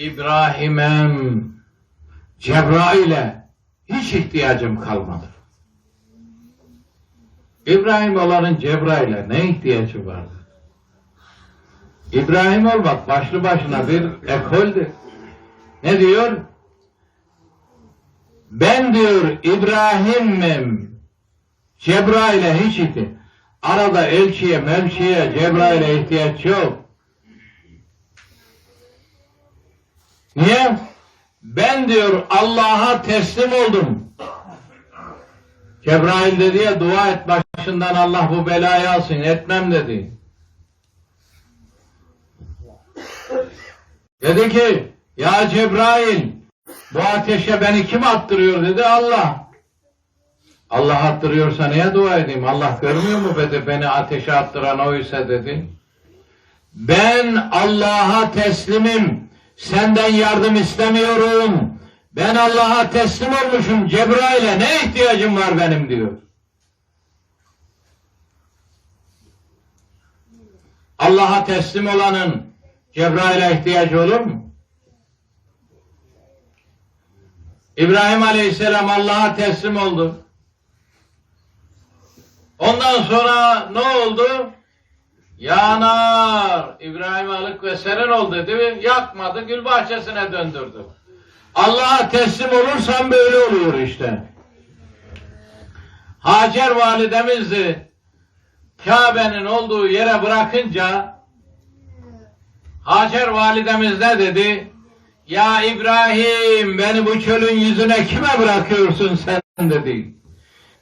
İbrahim'em Cebrail'e hiç ihtiyacım kalmadı. İbrahim olanın Cebrail'e ne ihtiyacı vardı? İbrahim olmak başlı başına bir ekoldür. Ne diyor? Ben diyor İbrahim'im Cebrail'e hiç ihtiyaç. Arada elçiye, melçiye, Cebrail'e ihtiyaç yok. Niye? Ben diyor Allah'a teslim oldum. Cebrail dedi ya dua et başından Allah bu belayı alsın. Etmem dedi. Dedi ki ya Cebrail bu ateşe beni kim attırıyor dedi Allah. Allah attırıyorsa niye dua edeyim? Allah görmüyor mu dedi beni ateşe attıran o ise dedi. Ben Allah'a teslimim. Senden yardım istemiyorum. Ben Allah'a teslim olmuşum. Cebrail'e ne ihtiyacım var benim diyor. Allah'a teslim olanın Cebrail'e ihtiyacı olur mu? İbrahim Aleyhisselam Allah'a teslim oldu. Ondan sonra ne oldu? Yanar. İbrahim alık ve serin oldu değil mi? Yakmadı, gül bahçesine döndürdü. Allah'a teslim olursan böyle oluyor işte. Hacer validemizi Kabe'nin olduğu yere bırakınca Hacer validemiz ne dedi? Ya İbrahim beni bu çölün yüzüne kime bırakıyorsun sen dedi.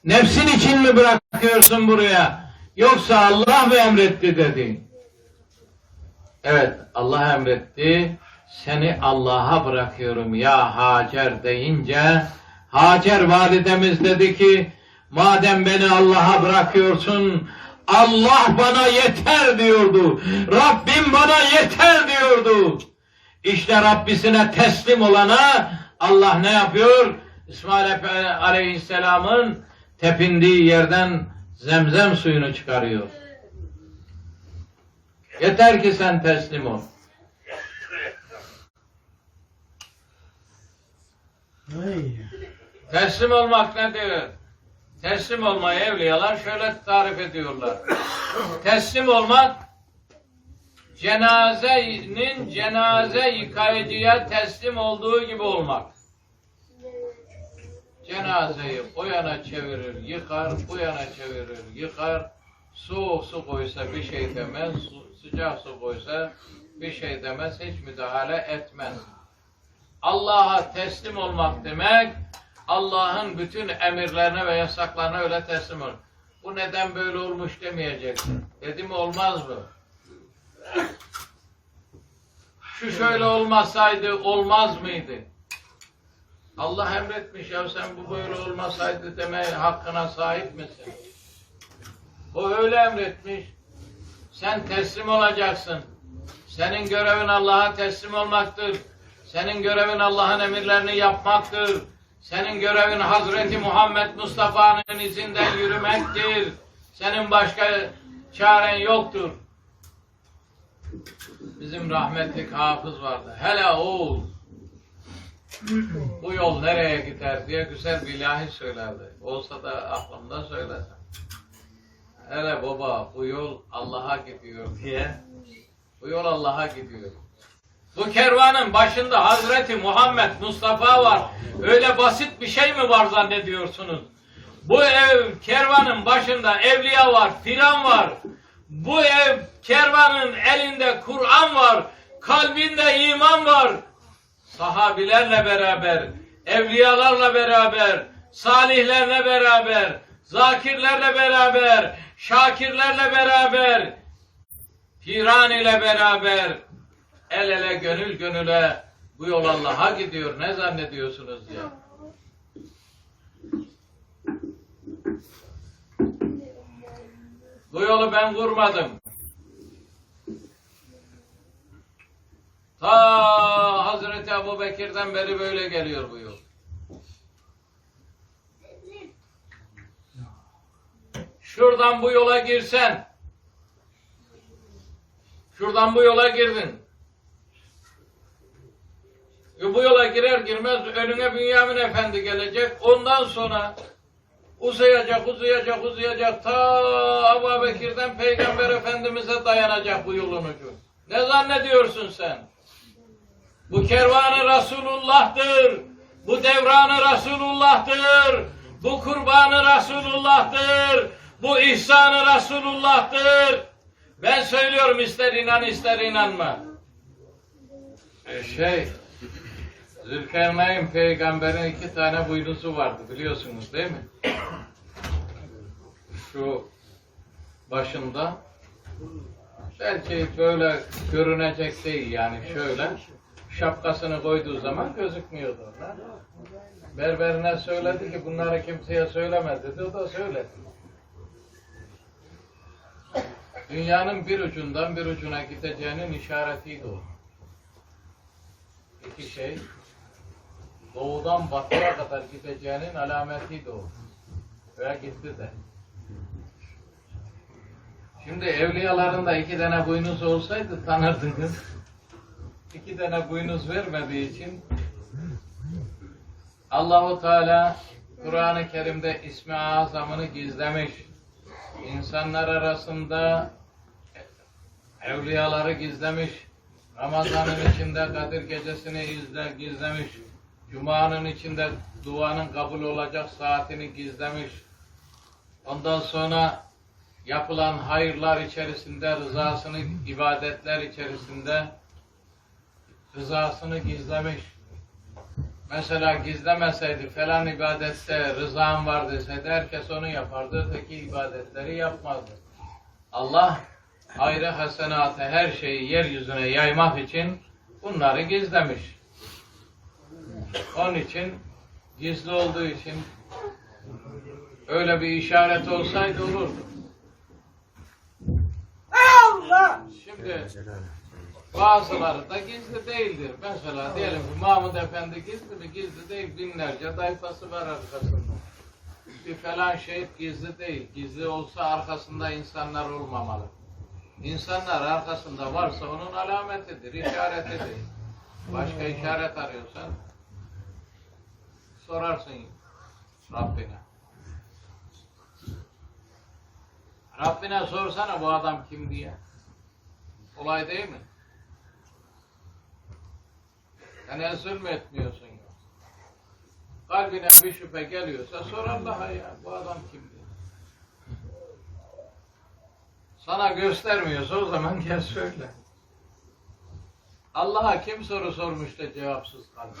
Nefsin için mi bırakıyorsun buraya? Yoksa Allah mı emretti dedi. Evet Allah emretti. Seni Allah'a bırakıyorum ya Hacer deyince Hacer validemiz dedi ki madem beni Allah'a bırakıyorsun Allah bana yeter diyordu. Rabbim bana yeter diyordu. İşte Rabbisine teslim olana Allah ne yapıyor? İsmail Aleyhisselam'ın tepindiği yerden zemzem suyunu çıkarıyor. Yeter ki sen teslim ol. Teslim olmak nedir? Teslim olmayı evliyalar şöyle tarif ediyorlar. Teslim olmak cenazenin cenaze yıkayıcıya teslim olduğu gibi olmak. Cenazeyi o yana çevirir, yıkar, bu yana çevirir, yıkar. Soğuk su koysa bir şey demez, sıcak su koysa bir şey demez, hiç müdahale etmez. Allah'a teslim olmak demek, Allah'ın bütün emirlerine ve yasaklarına öyle teslim ol. Bu neden böyle olmuş demeyeceksin. Dedi mi olmaz mı? Şu şöyle olmasaydı olmaz mıydı? Allah emretmiş ya sen bu böyle olmasaydı deme hakkına sahip misin? O öyle emretmiş. Sen teslim olacaksın. Senin görevin Allah'a teslim olmaktır. Senin görevin Allah'ın emirlerini yapmaktır. Senin görevin Hazreti Muhammed Mustafa'nın izinden yürümektir. Senin başka çaren yoktur. Bizim rahmetli hafız vardı. Hele oğul bu yol nereye gider diye güzel bir ilahi söylerdi. Olsa da aklımda söylesem. Hele baba bu yol Allah'a gidiyor diye. Bu yol Allah'a gidiyor. Bu kervanın başında Hazreti Muhammed Mustafa var. Öyle basit bir şey mi var zannediyorsunuz? Bu ev kervanın başında evliya var, filan var. Bu ev kervanın elinde Kur'an var, kalbinde iman var. Sahabilerle beraber, evliyalarla beraber, salihlerle beraber, zakirlerle beraber, şakirlerle beraber, firan ile beraber, el ele gönül gönüle bu yol Allah'a gidiyor. Ne zannediyorsunuz ya? Bu yolu ben vurmadım. Ta Hazreti Ebu Bekir'den beri böyle geliyor bu yol. Şuradan bu yola girsen, şuradan bu yola girdin. E bu yola girer girmez önüne Bünyamin Efendi gelecek. Ondan sonra uzayacak, uzayacak, uzayacak. Ta Ebu Bekir'den Peygamber Efendimiz'e dayanacak bu yolun ucu. Ne zannediyorsun sen? Bu kervanı Resulullah'tır. Bu devranı Resulullah'tır. Bu kurbanı Resulullah'tır. Bu ihsanı Resulullah'tır. Ben söylüyorum ister inan ister inanma. E şey, Zülkarneyn peygamberin iki tane buynuzu vardı biliyorsunuz değil mi? Şu başında belki böyle görünecek değil yani şöyle şapkasını koyduğu zaman gözükmüyordu. onlar. Berberine söyledi ki bunları kimseye söyleme dedi. O da söyledi. Dünyanın bir ucundan bir ucuna gideceğinin işaretiydi o. İki şey. Doğudan batıya kadar gideceğinin alametiydi o. Ve gitti de. Şimdi evliyaların da iki tane boynuz olsaydı tanırdınız. İki tane boynuz vermediği için Allahu Teala Kur'an-ı Kerim'de ismi azamını gizlemiş. İnsanlar arasında evliyaları gizlemiş. Ramazanın içinde Kadir gecesini izle, gizlemiş. Cuma'nın içinde duanın kabul olacak saatini gizlemiş. Ondan sonra yapılan hayırlar içerisinde rızasını, ibadetler içerisinde rızasını gizlemiş. Mesela gizlemeseydi falan ibadette rızam var deseydi herkes onu yapardı. Öteki ibadetleri yapmazdı. Allah hayrı hasenatı her şeyi yeryüzüne yaymak için bunları gizlemiş. Onun için gizli olduğu için öyle bir işaret olsaydı olurdu. Şimdi bazıları da gizli değildir. Mesela diyelim ki Mahmud Efendi gizli mi? Gizli değil. Binlerce tayfası var arkasında. Bir falan şehit gizli değil. Gizli olsa arkasında insanlar olmamalı. İnsanlar arkasında varsa onun alametidir, işaretidir. Başka işaret arıyorsan sorarsın Rabbine. Rabbine sorsana bu adam kim diye. Olay değil mi? Tenezzül mü etmiyorsun? Kalbine bir şüphe geliyorsa sor Allah'a ya. Bu adam kim. Sana göstermiyorsa o zaman gel söyle. Allah'a kim soru sormuş da cevapsız kalmış?